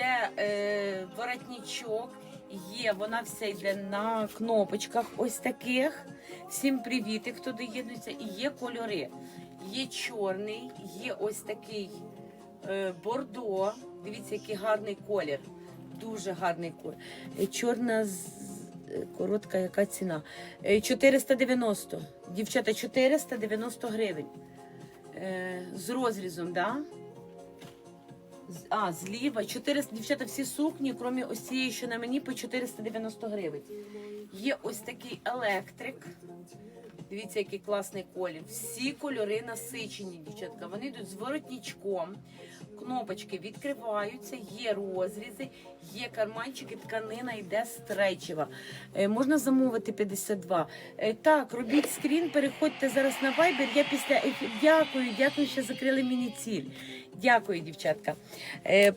йде е, воротничок, є, вона вся йде на кнопочках ось таких. Всім привіти, хто доєднується. І є кольори. Є чорний, є ось такий е, бордо. Дивіться, який гарний колір. Дуже гарний колір. Е, Чорна з- е, коротка, яка ціна? Е, 490. Дівчата, 490 гривень. Е, з розрізом, да? А, зліва. 400, дівчата, всі сукні, крім ось цієї, що на мені, по 490 гривень. Є ось такий електрик. Дивіться, який класний колір. Всі кольори насичені, дівчатка. Вони йдуть з воротничком. Кнопочки відкриваються, є розрізи, є карманчики, тканина йде стрейчева. Е, можна замовити 52. Е, так, робіть скрін, переходьте зараз на Viber. Я після Дякую, дякую, що закрили мені ціль. Дякую, дівчатка. Е,